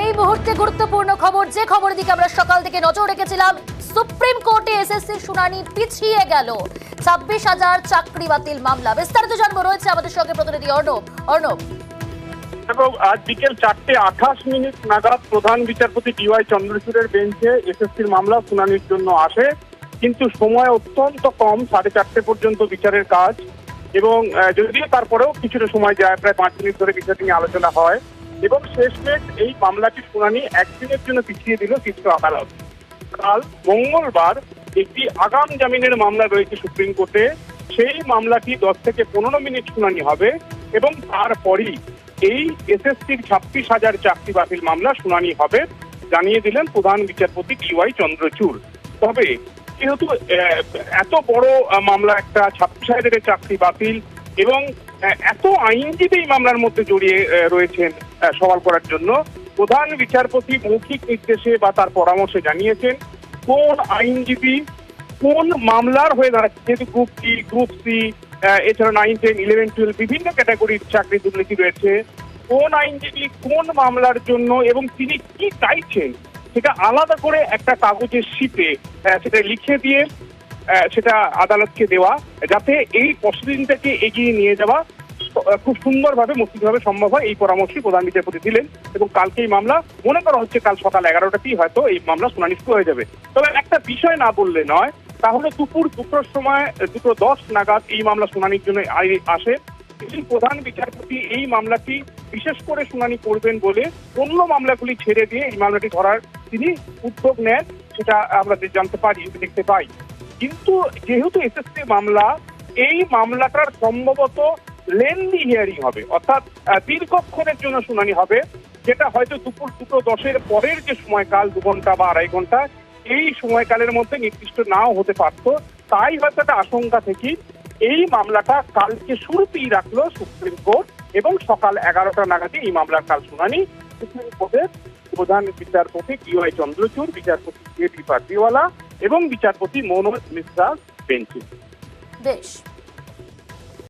এই মুহূর্তে গুরুত্বপূর্ণ খবর, যে খবরের দিকে আমরা সকাল থেকে নজর রেখেছিলাম, সুপ্রিম কোর্টে এসএসসি শুনানি পিছিয়ে গেল। ছাব্বিশ হাজার চাকরি বাতিল মামলা। বিস্তারিত জানব, রয়েছে আমাদের সঙ্গে প্রতিনিধি অর্ণব। অর্ণব। এবং আজ বিকেল চারটে আঠাশ মিনিট নাগাদ প্রধান বিচারপতি ডিওয়াই চন্দ্রচূড়ের বেঞ্চে এসএসসির মামলা শুনানির জন্য আসে। কিন্তু সময় অত্যন্ত কম, সাড়ে চারটে পর্যন্ত বিচারের কাজ। এবং যদিও তারপরেও কিছুটা সময় যায়, প্রায় পাঁচ মিনিট ধরে বিষয়টি নিয়ে আলোচনা হয়। এবং শেষমেশ এই মামলাটির শুনানি একদিনের জন্য পিছিয়ে দিল শীর্ষ আদালত। কাল মঙ্গলবার একটি আগাম জামিনের মামলা রয়েছে সুপ্রিম কোর্টে। সেই মামলাটি দশ থেকে পনেরো মিনিট শুনানি হবে এবং তারপরই এই এসএসসির ছাব্বিশ হাজার চাকরি বাতিল মামলা শুনানি হবে, জানিয়ে দিলেন প্রধান বিচারপতি ডিওয়াই চন্দ্রচূড়। তবে যেহেতু এত বড় মামলা একটা ছাব্বিশ হাজারের চাকরি বাতিল এবং এত আইনজীবী মামলার মধ্যে জড়িয়ে রয়েছেন সওয়াল করার জন্য প্রধান বিচারপতি মৌখিক নির্দেশে বা তার পরামর্শে জানিয়েছেন কোন আইনজীবী কোন মামলার হয়ে দাঁড়াচ্ছে যেহেতু গ্রুপ ডি গ্রুপ সি এছাড়া নাইন টেন ইলেভেন টুয়েলভ বিভিন্ন ক্যাটাগরির চাকরি দুর্নীতি রয়েছে কোন আইনজীবী কোন মামলার জন্য এবং তিনি কি চাইছেন সেটা আলাদা করে একটা কাগজের আহ, সেটা লিখে দিয়ে সেটা আদালতকে দেওয়া, যাতে এই প্রসিডিংটাকে এগিয়ে নিয়ে যাওয়া খুব সুন্দরভাবে মসৃণভাবে সম্ভব হয়। এই পরামর্শই প্রধান বিচারপতি দিলেন এবং কালকে এই মামলা, মনে করা হচ্ছে কাল সকাল এগারোটাতেই হয়তো এই মামলা শুনানি শুরু হয়ে যাবে। তবে একটা বিষয় না বললে নয়, তাহলে দুপুর দুটোর সময়, দুটো দশ নাগাদ এই মামলা শুনানির জন্য আসে। প্রধান বিচারপতি এই মামলাটি বিশেষ করে শুনানি করবেন বলে অন্য মামলাগুলি ছেড়ে দিয়ে এই মামলাটি ধরার তিনি উদ্যোগ নেন, সেটা আমরা জানতে পারি, দেখতে পাই। কিন্তু যেহেতু এসএসসি মামলা, এই মামলাটার সম্ভবত লেন্দি হিয়ারিং হবে, অর্থাৎ দীর্ঘক্ষণের জন্য শুনানি হবে, যেটা হয়তো দুপুর দুটো দশের পরের যে সময়কাল, দু ঘণ্টা বা আড়াই ঘণ্টা, এই সময়কালের মধ্যে নির্দিষ্ট নাও হতে পারত। তাই হয়তো একটা আশঙ্কা থেকে এই মামলাটা কালকে শুরুতেই রাখল সুপ্রিম কোর্ট, এবং সকাল এগারোটা নাগাদই এই মামলার কাল শুনানি। সুপ্রিম কোর্টের প্রধান বিচারপতি ডিওয়াই চন্দ্রচূড়, বিচারপতি কে ডি পার্টিওয়ালা এবং বিচারপতি মনোজ মিশ্রা বেঞ্চে। বেশ।